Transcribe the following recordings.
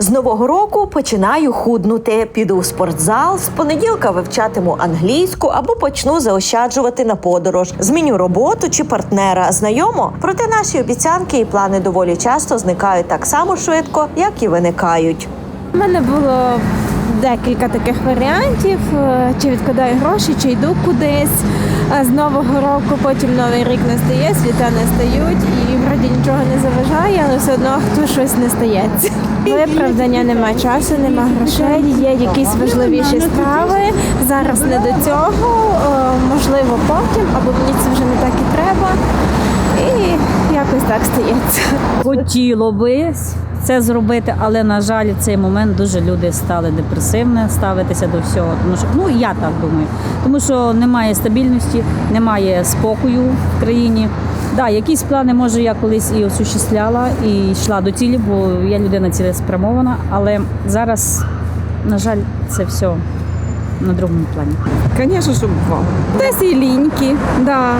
З нового року починаю худнути. Піду в спортзал. З понеділка вивчатиму англійську або почну заощаджувати на подорож. Зміню роботу чи партнера. Знайомо. Проте наші обіцянки і плани доволі часто зникають так само швидко, як і виникають. У мене було декілька таких варіантів: е, чи відкладаю гроші, чи йду кудись. З нового року потім новий рік настає, світа не стають, і вроді нічого не заважає, але все одно хто щось не стається. Виправдання немає часу, немає грошей, є якісь важливіші справи. Зараз не до цього, е, можливо, потім, або мені це вже не так і треба. І якось так стається. Хотіло би це зробити, але на жаль, в цей момент дуже люди стали депресивно ставитися до всього. Тому що ну я так думаю, тому що немає стабільності, немає спокою в країні. Да, якісь плани, може, я колись і осуществляла, і йшла до цілі, бо я людина цілеспрямована, але зараз, на жаль, це все на другому плані. Звісно, щоб бувало. Десь і ліньки, да.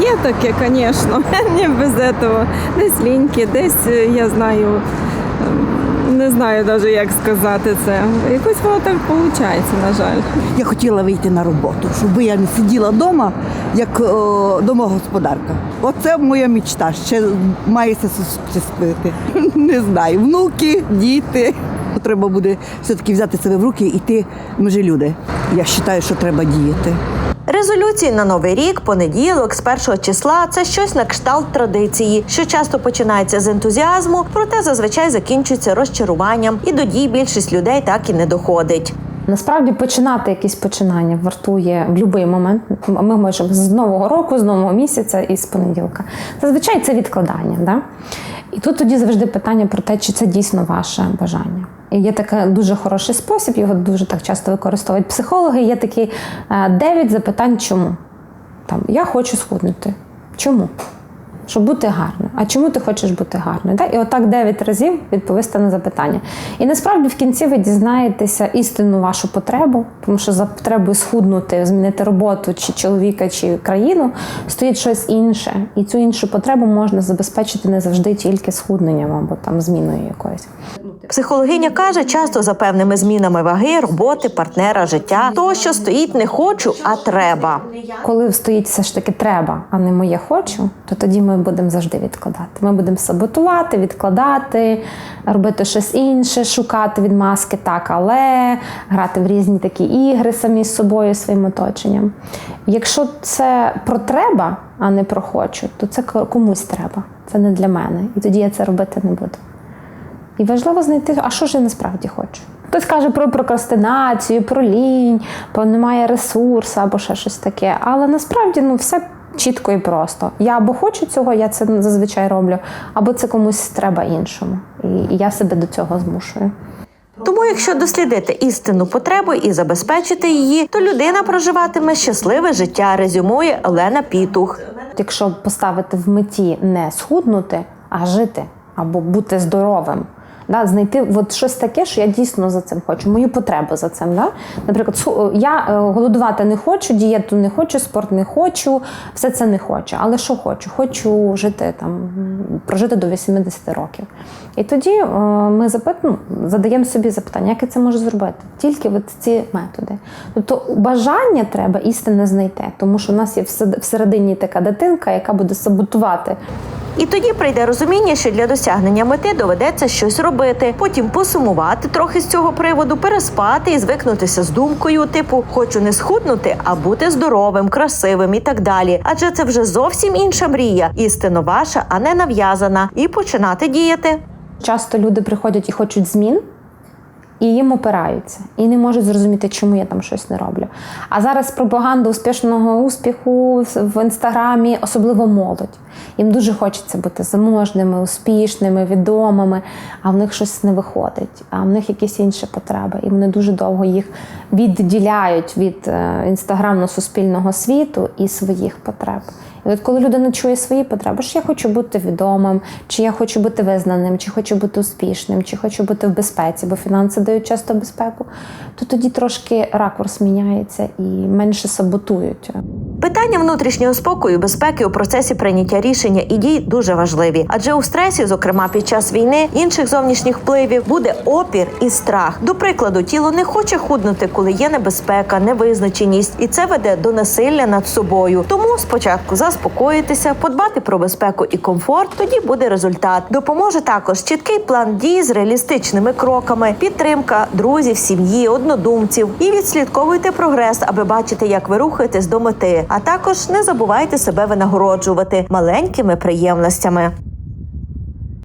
Є таке, звісно. Не без цього. Десь ліньки, десь е, я знаю, не знаю навіть як сказати це. Якось воно так виходить, на жаль. Я хотіла вийти на роботу, щоб я не сиділа вдома, як о, домогосподарка. Оце моя мечта. Ще має це осуществити. Не знаю. Внуки, діти. Треба буде все-таки взяти себе в руки і йти. Ми люди. Я вважаю, що треба діяти. Резолюції на новий рік, понеділок, з першого числа це щось на кшталт традиції, що часто починається з ентузіазму, проте зазвичай закінчується розчаруванням, і до дій більшість людей так і не доходить. Насправді починати якісь починання вартує в будь-який момент. Ми можемо з нового року, з нового місяця і з понеділка. Зазвичай це відкладання. Да? І тут тоді завжди питання про те, чи це дійсно ваше бажання. Є такий дуже хороший спосіб, його дуже так часто використовують психологи. Є такі е, дев'ять запитань, чому. Там, я хочу схуднути. Чому? Щоб бути гарною. А чому ти хочеш бути гарною? Так? І отак 9 разів відповісти на запитання. І насправді в кінці ви дізнаєтеся істинну вашу потребу, тому що за потребою схуднути, змінити роботу чи чоловіка, чи країну стоїть щось інше. І цю іншу потребу можна забезпечити не завжди тільки схудненням або там зміною якоюсь. Психологиня каже, часто за певними змінами ваги, роботи, партнера, життя, то що стоїть не хочу, а треба. Коли стоїть все ж таки треба, а не моє хочу, то тоді ми будемо завжди відкладати. Ми будемо саботувати, відкладати, робити щось інше, шукати відмазки так, але грати в різні такі ігри самі з собою, своїм оточенням. Якщо це про треба, а не про хочу, то це комусь треба. Це не для мене. І тоді я це робити не буду. І важливо знайти, а що ж я насправді хочу. Хтось каже про прокрастинацію, про лінь, бо немає ресурсу або ще щось таке. Але насправді ну, все чітко і просто. Я або хочу цього, я це зазвичай роблю, або це комусь треба іншому. І, я себе до цього змушую. Тому, якщо дослідити істинну потребу і забезпечити її, то людина проживатиме щасливе життя, резюмує Олена Пітух. Якщо поставити в меті не схуднути, а жити або бути здоровим. Да, знайти от щось таке, що я дійсно за цим хочу, мою потребу за цим. Да? Наприклад, я е, голодувати не хочу, дієту не хочу, спорт не хочу, все це не хочу. Але що хочу? Хочу жити там, прожити до 80 років. І тоді е, ми запит, ну, задаємо собі запитання, як я це можу зробити? Тільки от ці методи. Тобто бажання треба істинне знайти, тому що у нас є всередині така дитинка, яка буде саботувати І тоді прийде розуміння, що для досягнення мети доведеться щось робити, потім посумувати трохи з цього приводу, переспати і звикнутися з думкою, типу хочу не схуднути, а бути здоровим, красивим і так далі. Адже це вже зовсім інша мрія, істинно ваша, а не нав'язана, і починати діяти. Часто люди приходять і хочуть змін, і їм опираються, і не можуть зрозуміти, чому я там щось не роблю. А зараз пропаганда успішного успіху в інстаграмі, особливо молодь. Їм дуже хочеться бути заможними, успішними, відомими, а в них щось не виходить, а в них якісь інші потреби. І вони дуже довго їх відділяють від е, інстаграмно-суспільного світу і своїх потреб. І от коли людина чує свої потреби, що я хочу бути відомим, чи я хочу бути визнаним, чи хочу бути успішним, чи хочу бути в безпеці, бо фінанси дають часто безпеку, то тоді трошки ракурс міняється і менше саботують. Питання внутрішнього спокою, і безпеки у процесі прийняття рішення і дій дуже важливі, адже у стресі, зокрема під час війни, інших зовнішніх впливів, буде опір і страх. До прикладу, тіло не хоче худнути, коли є небезпека, невизначеність, і це веде до насилля над собою. Тому спочатку заспокоїтися, подбати про безпеку і комфорт. Тоді буде результат. Допоможе також чіткий план дій з реалістичними кроками, підтримка друзів, сім'ї, однодумців і відслідковуйте прогрес, аби бачити, як ви рухаєтесь до мети. А також не забувайте себе винагороджувати маленькими приємностями.